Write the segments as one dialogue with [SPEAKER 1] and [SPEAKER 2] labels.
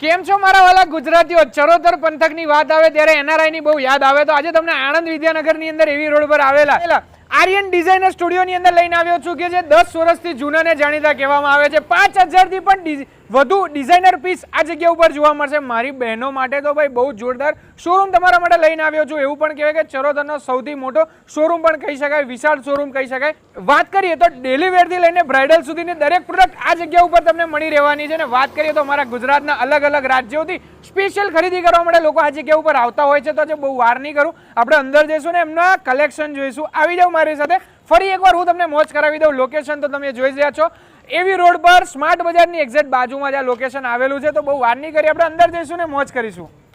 [SPEAKER 1] કેમ છો મારા વાલા ગુજરાતીઓ? ચરોતર પંથકની વાત આવે ત્યારે એનઆરઆઈ ની બહુ યાદ આવે. તો આજે તમને આણંદ વિદ્યાનગરની અંદર એવી રોડ પર આવેલા આર્યન ડિઝાઇનર સ્ટુડિયોની અંદર લઈને આવ્યો છું કે જે દસ વર્ષથી જૂનાને જાણીતા કહેવામાં આવે છે. પાંચ હજારથી પણ વધુ ડિઝાઇનર પીસ આ જગ્યા ઉપર જોવા મળશે. મારી બહેનો માટે તો ભાઈ બહુ જોરદાર. શોરૂમ તમારા માટે લઈને આવ્યો છું. એવું પણ કહેવાય કે ચરોતરનો સૌથી મોટો શોરૂમ પણ કહી શકાય, વિશાળ શોરૂમ કહી શકાય. વાત કરીએ તો ડેલી લઈને બ્રાઇડલ સુધીની દરેક પ્રોડક્ટ આ જગ્યા ઉપર તમને મળી રહેવાની છે. અને વાત કરીએ તો અમારા ગુજરાતના અલગ અલગ રાજ્યોથી સ્પેશિયલ ખરીદી કરવા માટે લોકો આ જગ્યા ઉપર આવતા હોય છે. તો જે બહુ વાર નહીં કરું. આપણે અંદર જઈશું ને એમના કલેક્શન જોઈશું. આવી જાઓ મારી સાથે. ફરી એકવાર હું તમને મોજ કરાવી દઉં. લોકેશન તો તમે જોઈ રહ્યા છો. એવી રોડ પર સ્માર્ટ બજારની એક્ઝેક્ટ બાજુમાં જ આ લોકેશન આવેલું છે. તો બહુ વાર નહીં કરી આપણે અંદર જઈશું ને મોજ કરીશું.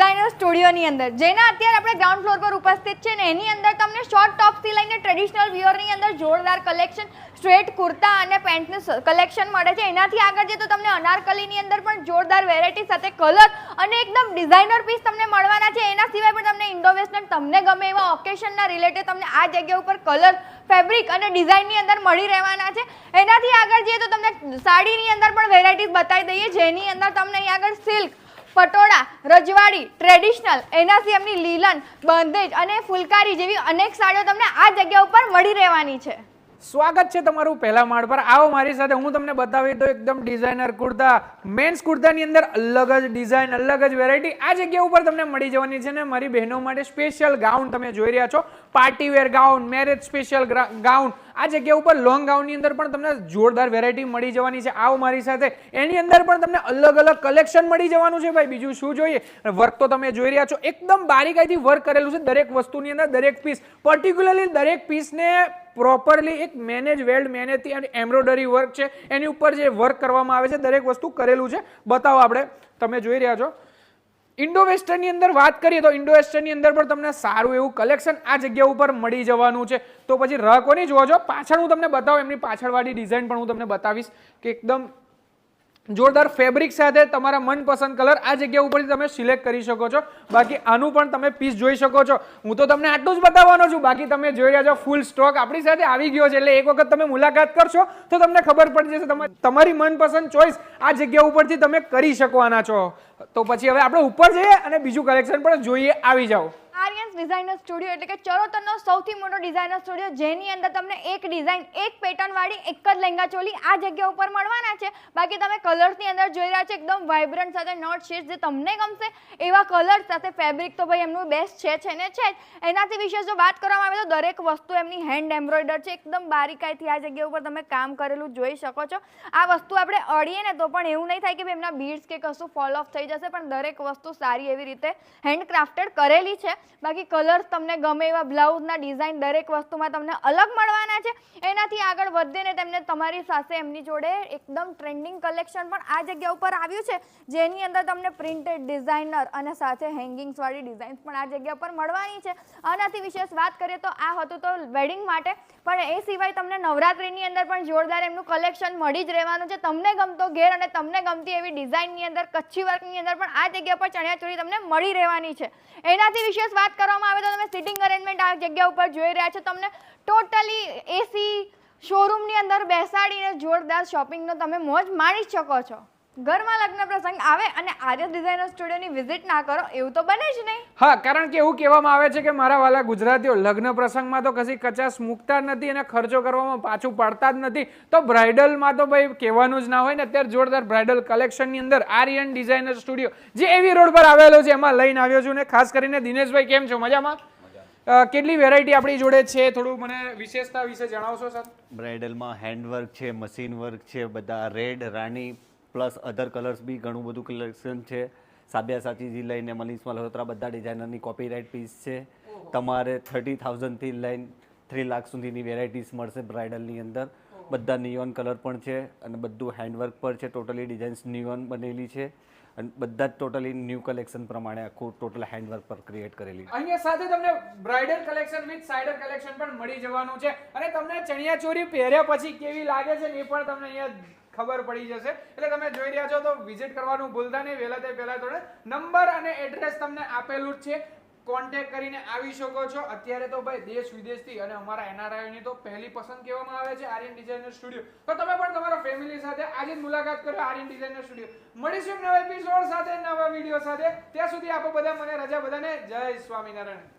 [SPEAKER 2] ડિઝાઇનર સ્ટુડિયોની અંદર. જેના અત્યારે આપણે ગ્રાઉન્ડ ફ્લોર પર ઉપસ્થિત છે ને એની અંદર તમને શોર્ટ ટોપથી લઈને ટ્રેડિશનલ વિયરની અંદર જોરદાર કલેક્શન સ્ટ્રેટ કુર્તા અને પેન્ટનું કલેક્શન મળે છે. એનાથી આગળ જઈએ તો તમને અનારકલીની અંદર પણ જોરદાર વેરાયટી સાથે કલર અને એકદમ ડિઝાઇનર પીસ તમને મળવાના છે. એના સિવાય પણ તમને ઇન્ડો તમને ગમે એવા ઓકેશનના રિલેટેડ તમને આ જગ્યા ઉપર કલર ફેબ્રિક અને ડિઝાઇનની અંદર મળી રહેવાના છે. એનાથી આગળ જઈએ તો તમને સાડીની અંદર પણ વેરાયટીઝ બતાવી દઈએ. જેની અંદર તમને અહીં આગળ સિલ્ક પટોળા, રજવાડી ટ્રેડિશનલ એનાથી એમની લીલન, બંધેજ અને ફુલકારી જેવી અનેક સાડીઓ તમને આ જગ્યા ઉપર મળી રહેવાની છે.
[SPEAKER 1] સ્વાગત છે તમારું પહેલા માળ પર. આવો મારી સાથે. હું તમને બતાવી દઉં એકદમ ડિઝાઇનર કુર્તા. મેન્સ કુર્તાની અંદર અલગ જ ડિઝાઇન અલગ જ વેરાયટી આ જગ્યા ઉપર તમને મળી જવાની છે ને મારી બહેનો માટે સ્પેશિયલ ગાઉન તમે જોઈ રહ્યા છો. Party wear gown marriage special gown આ જગ્યા ઉપર લોંગ ગાઉનની અંદર પણ તમને જોરદાર વેરાયટી મળી જવાની છે. આવો મારી સાથે. એની અંદર પણ તમને અલગ અલગ કલેક્શન મળી જવાનું છે ભાઈ. બીજું શું જોઈએ? વર્ક તો તમે જોઈ રહ્યા છો. એકદમ બારીકાઈથી વર્ક કરેલું છે દરેક વસ્તુની અંદર, દરેક પીસ પર્ટિક્યુલરલી દરેક પીસને પ્રોપરલી એક મેનેજ વેલ્ડ મેનેજથી અને એમ્બ્રોઇડરી વર્ક છે. એની ઉપર જે વર્ક કરવામાં આવે છે, દરેક વસ્તુ કરેલું છે. બતાવો આપણે. તમે જોઈ રહ્યા છો. ઇન્ડો વેસ્ટર્નની અંદર વાત કરીએ તો ઇન્ડો વેસ્ટર્નની અંદર પણ તમને સારું એવું કલેક્શન આ જગ્યા ઉપર મળી જવાનું છે. તો પછી રહ કોની જોવા જો પાછળ હું તમને બતાવું, એમની પાછળવાળી ડિઝાઇન પણ હું તમને બતાવીશ કે એકદમ જોરદાર ફેબ્રિક સાથે તમારા મનપસંદ કલર આ જગ્યા ઉપરથી તમે સિલેક્ટ કરી શકો છો. બાકી આનું પણ તમે પીસ જોઈ શકો છો. હું તો તમને આટલું જ બતાવવાનો છું. બાકી તમે જોઈ રહ્યા છો ફૂલ સ્ટોક આપણી સાથે આવી ગયો છે એટલે એક વખત તમે મુલાકાત કરશો તો તમને ખબર પડી જશે તમારી મનપસંદ ચોઈસ આ જગ્યા ઉપરથી તમે કરી શકવાના છો. તો પછી હવે આપણે ઉપર જઈએ અને બીજું કલેક્શન પણ જોઈએ. આવી જાઓ.
[SPEAKER 2] આર્યન્સ ડિઝાઇનર સ્ટુડિયો એટલે કે ચરોતરનો સૌથી મોટો ડિઝાઇનર સ્ટુડિયો જેની અંદર તમને એક ડિઝાઇન એક પેટર્નવાળી એક જ લેંગા ચોલી આ જગ્યા ઉપર મળવાના છે. બાકી તમે કલર્સની અંદર જોઈ રહ્યા છો, એકદમ વાઇબ્રન્ટ સાથે નોટ શેડ જે તમને ગમશે, એવા કલર સાથે ફેબ્રિક તો ભાઈ એમનું બેસ્ટ છે છે ને છે જ. એનાથી વિશે જો વાત કરવામાં આવે તો દરેક વસ્તુ એમની હેન્ડ એમ્બ્રોઇડર છે, એકદમ બારીકાઈથી આ જગ્યા ઉપર તમે કામ કરેલું જોઈ શકો છો. આ વસ્તુ આપણે અડીએ ને તો પણ એવું નહીં થાય કે ભાઈ એમના બીડ્સ કે કશું ફોલ ઓફ થઈ જશે, પણ દરેક વસ્તુ સારી એવી રીતે હેન્ડક્રાફ્ટેડ કરેલી છે. બાકી કલર્સ તમને ગમે એવા બ્લાઉઝના ડિઝાઇન દરેક વસ્તુમાં તમને અલગ મળવાના છે. એનાથી આગળ વધીને તેમને તમારી સાથે એમની જોડે એકદમ ટ્રેન્ડિંગ કલેક્શન પણ આ જગ્યા ઉપર આવ્યું છે. જેની અંદર તમને પ્રિન્ટેડ ડિઝાઇનર અને સાથે હેંગિંગ્સવાળી ડિઝાઇન્સ પણ આ જગ્યા પર મળવાની છે. આનાથી વિશેષ વાત કરીએ તો આ હતું તો વેડિંગ માટે. પણ એ સિવાય તમને નવરાત્રિની અંદર પણ જોરદાર એમનું કલેક્શન મળી જ રહેવાનું છે. તમને ગમતો ઘેર અને તમને ગમતી એવી ડિઝાઇનની અંદર, કચ્છી વર્કની અંદર પણ આ જગ્યા પર ચણિયાચોળી તમને મળી રહેવાની છે. એનાથી વિશેષ વાત કરવામાં આવે તો તમે સિટિંગ અરેન્જમેન્ટ આ જગ્યા ઉપર જોઈ રહ્યા છો. તમને ટોટલી એસી શોરૂમની અંદર બેસાડીને જોરદાર શોપિંગનો તમે મોજ માણી શકો છો. ઘરમાં લગ્ન પ્રસંગ આવે અને આર્ય ડિઝાઇનર સ્ટુડિયોની વિઝિટ ના કરો એવું તો બને જ નહીં.
[SPEAKER 1] હા કારણ કે એવું કહેવામાં આવે છે કે મારા વાલા ગુજરાતીઓ લગ્ન પ્રસંગમાં તો કશી કચાશ મૂકતા જ નથી અને ખર્ચો કરવામાં પાછું પાડતા જ નથી. તો બ્રાઇડલમાં તો ભાઈ કહેવાનું જ ના હોય ને અત્યારે જોરદાર બ્રાઇડલ કલેક્શનની અંદર આર્યન ડિઝાઇનર સ્ટુડિયો જે એવી રોડ પર આવેલો છે એમાં લઈને આવ્યો છું ને ખાસ કરીને દિનેશભાઈ કેમ છો? મજામાં? કેટલી વેરાયટી આપણી જોડે છે? થોડું મને વિશેષતા વિશે જણાવશો સર
[SPEAKER 3] બ્રાઇડલમાં હેન્ડવર્ક છે મશીન વર્ક છે બધા રેડ રાણી પ્લસ અધર કલર્સ બી ઘણું બધું કલેક્શન છે. સાબિયા સાચીજી લઈને મનીષ મલ્હોત્રા બધા ડિઝાઇનરની કોપીરાઇટ પીસ છે. તમારે થર્ટી થાઉઝન્ડથી લઈને થ્રી લાખ સુધીની વેરાયટીઝ મળશે બ્રાઇડલની અંદર. બધા નિયોન કલર પણ છે અને બધું હેન્ડવર્ક પર છે. ટોટલી ડિઝાઇન્સ નિયોન બનેલી છે. અને બધા જ ટોટલી ન્યૂ કલેક્શન પ્રમાણે આખું ટોટલ હેન્ડવર્ક પર ક્રિએટ કરેલી.
[SPEAKER 1] અહીંયા સાથે તમને બ્રાઇડલ કલેક્શન વિથ સાઇડર કલેક્શન પણ મળી જવાનું છે. અને તમને ચણિયા ચોરી પહેર્યા પછી કેવી લાગે છે એ પણ તમને અહીંયા ખબર પડી જશે. એટલે તમે જોઈ રહ્યા છો તો વિઝિટ કરવાનું ભૂલતા નહીં. વહેલા તે પહેલા થોડે નંબર અને એડ્રેસ તમને આપેલું જ છે. કોન્ટેક કરીને આવી શકો છો. અત્યારે તો ભાઈ દેશ વિદેશથી અને અમારા એનઆરઆઈની તો પહેલી પસંદ કહેવામાં આવે છે આર્યન ડિઝાઇનર સ્ટુડિયો. તો તમે પણ તમારા ફેમિલી સાથે આજે જ મુલાકાત કરો આર્યન ડિઝાઇનર સ્ટુડિયો. મળીશું નવા એપિસોડ સાથે, નવા વીડિયો સાથે. ત્યાં સુધી આપો બધા મને રજા બધાને. જય સ્વામિનારાયણ.